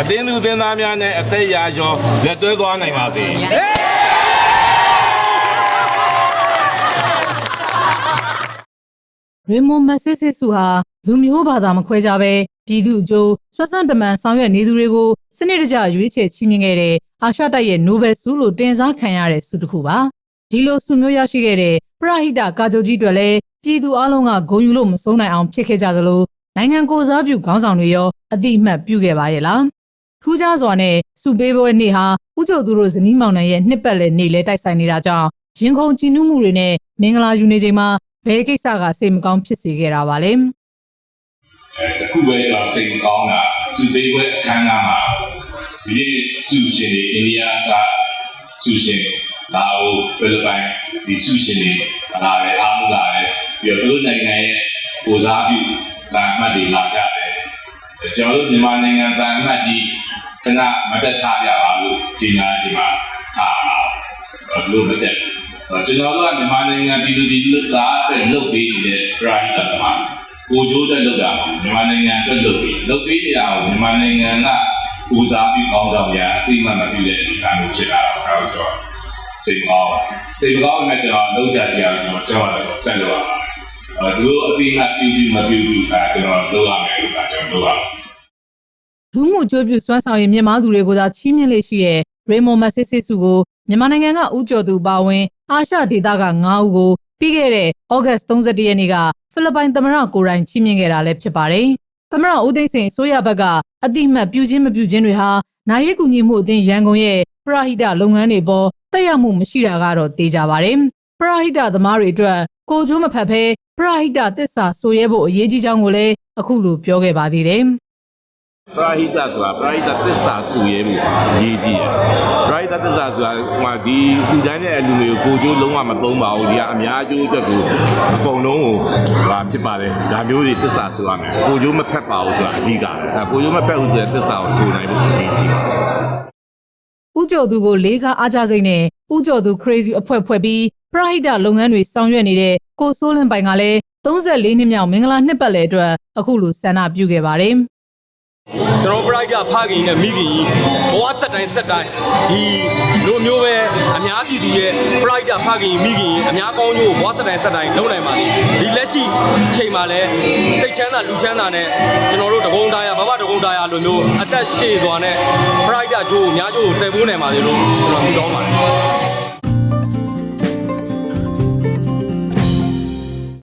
အသင်းသူအသင်းသားများနဲ့အသက်ရာကျော်လက်တွဲသွားနိုင်ပါစေရေမွန်မစစ်စစ်စုဟာလူမျိုးဘာသာမခွဲခြားပဲပြည်သူအကျိုးဆွမ်းဆန်းတမန်ဆောင်ရွက်နေသူတွေကိုစနစ်တကျရွေးချယ်ချီးမြှင့်ခဲ့တဲ့အာရှတိုက်ရဲ့နိုဘယ်ဆုလို့တင်စားခံရတဲ့ဆုတစ်ခုပါဒီလိုဆုမျိုးရရှိခဲ့တဲ့ပရဟိတကာတိုကြီးတွေလည်းပြည်သူအလုံးကဂုဏ်ယူလို့မဆုံးနိုင်အောင်ဖြစ်ခဲ့ကြသလို နိုင်ငံကိုယ်စားပြုခေါင်းဆောင်တွေရောအတိအမှတ်ပြုခဲ့ပါရဲ့လားထူးခြားစွာနဲ့စုပေးပွဲနေ့ဟာဥကြိုသူတို့ဇနီးမောင်နှံရဲ့နှစ်ပတ်လည်နေ့လဲတိုက်ဆိုင်နေတာကြောင့်ရင်ခုန်ကြည်နူးမှုတွေနဲ့မင်္ဂလာယူနေချိန်မှာဘယ်ကိစ္စကစိတ်မကောင်းဖြစ်စေခဲ့တာပါလဲအဲတခုပဲကျွန်တော်စိတ်မကောင်းတာစုပေးပွဲအခမ်းအနားမှာဒီနေ့စုရှင်တွေအိန္ဒိယကစုရှင်လာအိုဖိလစ်ပိုင်ဒီစုရှင်တွေလာတယ်အားလုံးလာတယ်ပြီးတော့သူတို့နိုင်ငံရဲ့ကိုစားပြု တာအမှတ်တွေလာကြတယ်ကျွန်တော်တို့မြန်မာနိုင်ငံတန်အမှတ်ကြီးခဏမတက်ထားကြပါလို့ဒီနာဒီမှာထားပါလို့မတက်ဘူးကျွန်တော်တို့ကမြန်မာနိုင်ငံပြည်သူပြည်လူသားအတွက်လုပ်ပေးနေတဲ့ pride တမန်ကိုကျိုးတက်လောက်တာမြန်မာနိုင်ငံအတွက်လုပ်ပြီးလုပ်ပြီးနေတာကိုမြန်မာနိုင်ငံကဦးစားပြီးကောင်းဆောင်ရအသိမှတ်မပြုတဲ့ဒီကံမျိုးဖြစ်လာတော့ကျွန်တော်စိတ်ကောင်းစိတ်ကောင်းနဲ့ကျွန်တော်လုံးချချင်အောင်ကျွန်တော်ကျွန်တော်ဆက်လုပ်ရပါ အဲသူတို့အသိမှတ်ပြုပြီးမပြုဘူးအဲကျွန်တော်လုပ်ရမယ်လို့ကျွန်တော်လုပ်ရလူမှုကြိုးပြုစွမ်းဆောင်ရည်မြန်မာသူတွေကိုသာချီးမြှင့်လေးရှိတဲ့ရေမွန်မစစ်စစ်စုကိုမြန်မာနိုင်ငံကဥကျော်သူပါဝင်အာရှဒေသက9ဦးကိုပြီးခဲ့တဲ့ဩဂတ်31ရက်နေ့ကဖိလစ်ပိုင်သမ္မတကိုယ်တိုင်ချီးမြှင့်ခဲ့တာလည်းဖြစ်ပါတယ်။သမ္မတဦးသိန်းစိန်အစိုးရဘက်ကအတိအမှတ်ပြုခြင်းမပြုခြင်းတွေဟာနိုင်ရည်ကူညီမှုအသင်းရန်ကုန်ရဲ့ပရဟိတလုပ်ငန်းတွေပေါ်တက်ရောက်မှုမရှိတာကတော့သိကြပါတယ်။ပရဟိတသမားတွေအတွက်ကိုကျိုးမဖတ်ဖဲ ပရဟိတသစ္စာဆိုရဲဖို့အရေးကြီးကြောင်းကိုလည်းအခုလိုပြောခဲ့ပါသေးတယ်။ပရာဟိတဆိုတာပရာဟိတသစ္စာစုရဲမှုရေးကြည့်တယ်ပရာဟိတသစ္စာဆိုတာဟိုမှာဒီထူတိုင်းတဲ့လူမျိုးကိုကိုကျိုးလုံးဝမသုံးပါဘူးဒီကအများကျိုးအတွက်ကိုအကုန်လုံးကိုဟာဖြစ်ပါတယ်ဒါမျိုးတွေသစ္စာဆိုရမယ်ကိုကျိုးမဖက်ပါဘူးဆိုတာအဓိကပဲဒါကိုကျိုးမဖက်ဘူးဆိုတဲ့သစ္စာကိုဆိုနိုင်ဖို့အရေးကြီးပါတယ်ဥကျော်သူကိုလေးစားအားကြစိတ်နဲ့ဥကျော်သူ crazy အဖွဲ့ဖွဲ့ပြီးပရဟိတလုပ်ငန်းတွေဆောင်ရွက်နေတဲ့ ကိုစိုးလင်းပိုင်ကလည်း34နှစ်မြောက်မင်္ဂလာနှစ်ပတ်လည်အတွက်အခုလိုဆန္ဒပြုခဲ့ပါတယ်ကျွန်တော်ပရိုက်တာဖခင်နဲ့မိခင်ကြီးဘဝဆက်တိုင်းဆက်တိုင်းဒီလိုမျိုးပဲအများပြည်သူရဲ့ပရိုက်တာဖခင်မိခင်ကြီးအများကောင်းကျိုးဘဝဆက်တိုင်းဆက်တိုင်းလုပ်နိုင်ပါလိမ့်ဒီလက်ရှိချိန်မှာလဲစိတ်ချမ်းသာလူချမ်းသာနဲ့ကျွန်တော်တို့တကုံးသားရဘဘတကုံးသားရလိုမျိုးအသက်ရှည်စွာနဲ့ပရိုက်တာကျိုးအများကျိုးကိုတည်ပိုးနိုင်ပါစေလို့ကျွန်တော်ဆုတောင်းပါတယ်